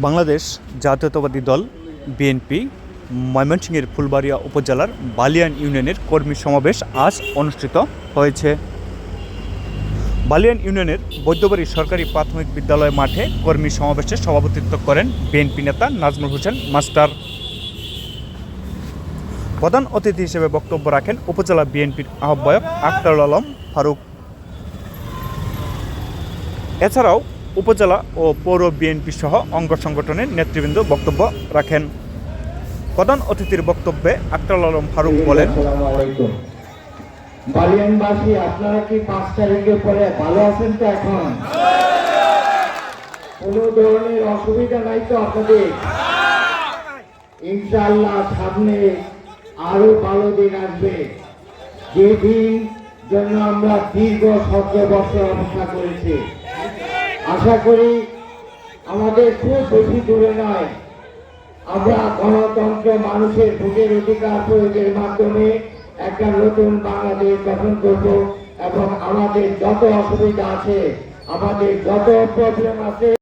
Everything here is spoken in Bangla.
বাংলাদেশ জাতীয়তাবাদী দল বিএনপি, ময়মনসিংহের ফুলবাড়িয়া উপজেলার বালিয়ান ইউনিয়নের কর্মী সমাবেশ আজ অনুষ্ঠিত হয়েছে। বালিয়ান ইউনিয়নের বৈদ্যবাড়ি সরকারি প্রাথমিক বিদ্যালয় মাঠে কর্মী সমাবেশে সভাপতিত্ব করেন বিএনপি নেতা নাজমুল হোসেন, মাস্টার। প্রধান অতিথি হিসেবে বক্তব্য রাখেন উপজেলা বিএনপির আহ্বায়ক আখতারুল আলম ফারুক। এছাড়াও উপজেলা ও পৌর বিএনপি সহ অঙ্গ সংগঠনের নেতৃবৃন্দ বক্তব্য রাখেন। প্রধান অতিথির বক্তব্যে আখতারুল আলম ফারুক বলেন বালিয়ানবাসী, আপনারা কি পাঁচ তারিখের পরে ভালো আছেন তো এখন? ধরনের অসুবিধা নাই তো আপনাদের? ইনশাআল্লাহ সামনে আরও ভালো দিন আসবে। জন্য আমরা দীর্ঘ সতেরো বছর অপেক্ষা করেছি। আশা করি আমাদের খুব বেশি দূরে নয়। আমরা গণতন্ত্র মানুষের ভোটের অধিকার প্রয়োগের মাধ্যমে একটা নতুন বাংলাদেশ গঠন করব এবং আমাদের যত অসুবিধা আছে, আমাদের যত প্রবলেম আছে